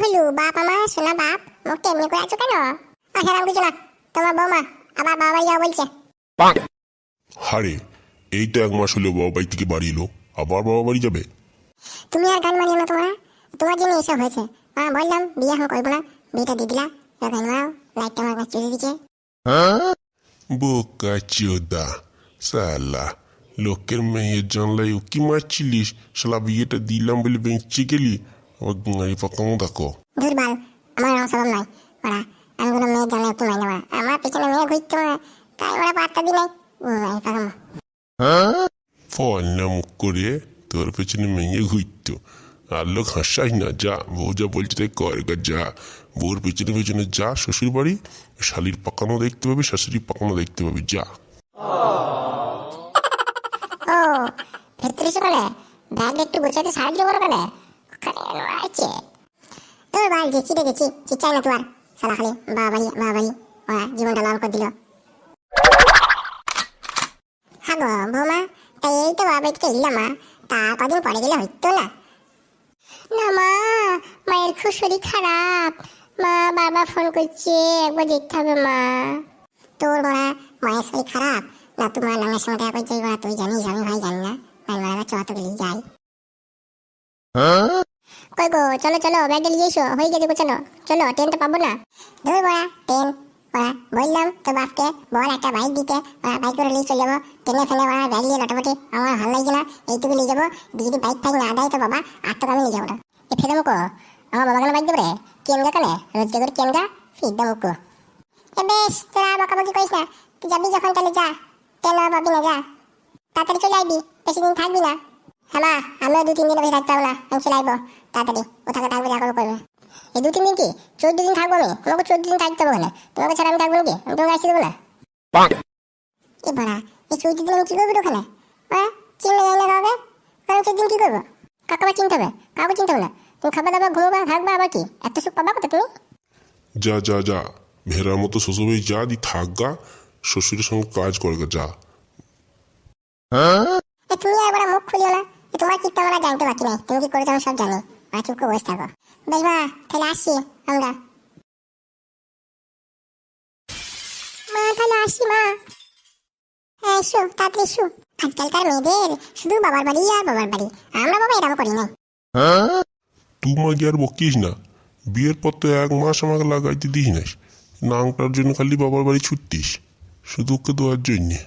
হইল বাপ আমার শোনা বাপ মুখটা এমনি করে আছো কেন? আসারাম কিছু না তোমার বৌমা আবার বাবা যাওয়া বলছে। হারে এই তো এক মাস হলো বাবা বাড়ি থেকে বাড়ি এলো আবার বাবা বাড়ি যাবে? তুমি আর গান মানিও না তোমার তোমার জন্য এসব হয়েছে। হ্যাঁ বললাম বিয়ে এখন করব না বিয়েটা দিয়ে দিলা গান মারাও লাইটটা আমার কাছে চলে দিচ্ছে বোকা চোদা সালা লোকের মেয়ের জানলাই উকি মারছিলিস শালা বিয়েটা দিলাম বলে বেঁচে গেলি গাড়ি পাকামো দেখো। দুর্বল আমার রং স্বভাব নয়। ওরা আমি কোনো মেয়ের জানলে একটু মাইনে ওরা আমার পিছনে মেয়ে ঘুরতো না তাই ওরা পাত্তা দিলে। আমি পাকাম ফল মুখ করে তোর পেছনে মেয়ে ঘুরতো। আর লোক হাসাই না যা বউ যা বলছে তাই কর যা। বউর পেছনে পেছনে যা শ্বশুর বাড়ি শালির পাকানো দেখতে পাবি শাশুড়ি পাকানো দেখতে পাবি যা। ও ভেতরে সকালে ব্যাগ একটু গোছাতে সাহায্য করো কেন? আছে তোর বাল যে চিড়ে গেছি চিচ্ছাই না তোমার? সালা খালি বাবা বাড়ি ওরা জীবনটা লাল করে দিল। হ্যাঁ গো বৌমা তাই এই তো বাবা বাড়িতে এলাম মা। তা কদিন পরে গেলে হইতো না? না মা, মায়ের খুব শরীর খারাপ। মা বারবার ফোন করছে, একবার দেখতে হবে মা। তোর বড়া মায়ের শরীর খারাপ? না তোমার নামের সঙ্গে দেখা করছে তুই জানিস আমি ভাই জানি না। আমি বড়া চত গেলি যাই। কই গো? চলো চলো ব্যাগটা নিয়ে এসো। হয়ে গেছে গোছানো। চলো ট্রেনটা পাবো না। ধর বড়া ট্রেন ওরা বললাম তো বাপকে, বল একটা বাইক দিতে। ওরা বাইক করে নিয়ে চলে যাব। ট্রেনে ফেলে ওরা ব্যাগ নিয়ে লটাপটি। আমার ভালো লাগছে না, এইটুকু নিয়ে যাব। যদি বাইক ফাইক না দেয় তো বাবা, আর তো আমি নিয়ে যাব না। এ ফেলে মুখো আমার বাবা কেন বাইক দেবে রে। কেমগা কেন? রোজকে করে কেমগা ফিরদা মুখো এ বেশ, তোরা বকাবকি করিস না। তুই যাবি যখন, তাহলে যা। ট্রেন আর না, যা। তাড়াতাড়ি চলে আসবি। বেশি দিন থাকবি না। হ্যাঁ মা আমিও দু তিন দিন বেশি থাকতে পারব না। চলে আসব। তাড়াতাড়ি কোথাকে থাকবে যা করব। এই দু তিন দিন কি? চোদ্দ দিন থাকব আমি? তোমাকে চোদ্দ দিন থাকতে হবে না তোমাকে ছাড়া আমি থাকব নাকি? আমি তোমাকে আসতে দেবো না? এ বড়া এই চোদ্দ দিন আমি কি করব ওখানে? হ্যাঁ? চিনলে যাই না কাউকে। কারণ চোদ্দ দিন কি করব? কাকে আবার চিনতে হবে? কাউকে চিনতে হবে না? তুমি খাবার দাবার ঘুমোবা থাকবা আবার কি? এত সুখ পাবা কোথা তুমি? যা যা যা। ভেড়ার মতো শ্বশুরবাড়ি যা দি থাক গা শ্বশুরের সঙ্গে কাজ করবে যা। এ তুমি বড় মুখ খুলিও না। তোমার কি আমরা জানতে বাকি নাই তুমি কি করেছ আমি সব জানি। আর চুপ করে বসে থাকো। বেশ মা তাহলে আসছি আমরা। মা তাহলে আসি মা। হ্যাঁ এসো তাড়াতাড়ি এসো। আজকালকার মেয়েদের শুধু বাবার বাড়ি আর বাবার বাড়ি। আমরা বাবা এরকম করি না হ্যাঁ? তুই মাকে আর বকিস না। বিয়ের পর তো এক মাস আমাকে লাগাইতে দিস না নাংটার জন্য খালি বাবার বাড়ি ছুটতিস। শুধু ওকে দেওয়ার জন্যে।